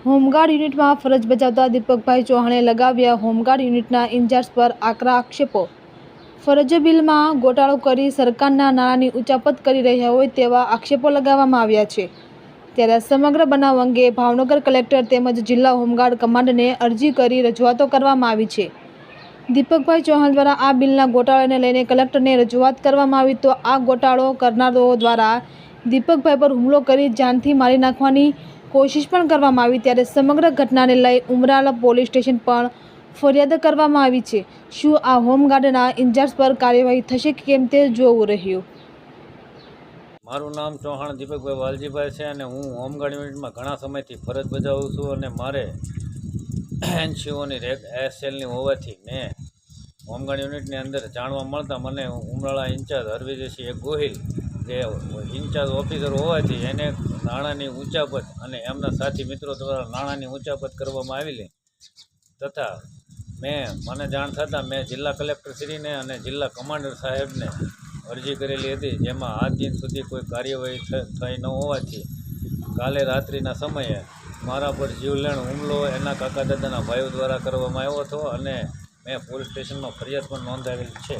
Home guard યુનિટમાં ફરજ બજાવતા દીપકભાઈ ચૌહાણે લગાવ્યા હોમગાર્ડ યુનિટના ઇન્ચાર્જ પર આકરા આક્ષેપો. ફરજ બિલમાં ગોટાળો કરી સરકારના નાણાંની ઉચાપત કરી રહ્યા હોય તેવા આક્ષેપો લગાવવામાં આવ્યા છે. ત્યારે સમગ્ર બનાવ અંગે ભાવનગર કલેક્ટર તેમજ જિલ્લા હોમગાર્ડ કમાન્ડને અરજી કરી રજૂઆતો કરવામાં આવી છે. દીપકભાઈ ચૌહાણ દ્વારા આ બિલના ગોટાળાને લઈને કલેક્ટરને રજૂઆત કરવામાં આવી તો આ ગોટાળો કરનારો દ્વારા દીપકભાઈ પર હુમલો કરી જાનથી મારી નાખવાની કોશિશ પણ કરવામાં આવી ત્યારે સમગ્ર ઘટનાને લઈ ઉમરાલા પોલીસ સ્ટેશન પણ ફરિયાદ કરવામાં આવી છે. શું આ હોમગાર્ડના ઇન્ચાર્જ પર કાર્યવાહી થશે કે કેમ તે જોવું રહ્યું? મારું નામ ચૌહાણ દીપકભાઈ વાલજીભાઈ છે અને હું હોમગાર્ડ યુનિટમાં ઘણા સમયથી ફરજ બજાવું છું અને મારે એનસીઓની રેક એસએલની હોવાથી મેં હોમગાર્ડ યુનિટની અંદર જાણવા મળતા મને ઉમરાળા ઇન્ચાર્જ હરવિજયસિંહ ગોહિલ, જે ઇન્ચાર્જ ઓફિસર હોવાથી એને નાણાંની ઊંચાપત અને એમના સાથી મિત્રો દ્વારા નાણાંની ઊંચાપત કરવામાં આવેલી. તથા મેં, મને જાણ થતાં મેં જિલ્લા કલેક્ટરશ્રીને અને જિલ્લા કમાન્ડર સાહેબને અરજી કરેલી હતી, જેમાં આજ દિન સુધી કોઈ કાર્યવાહી થઈ ન હોવાથી કાલે રાત્રિના સમયે મારા પર જીવલેણ હુમલો એના કાકા દાદાના ભાઈઓ દ્વારા કરવામાં આવ્યો હતો અને મેં પોલીસ સ્ટેશનમાં ફરિયાદ પણ નોંધાવેલી છે.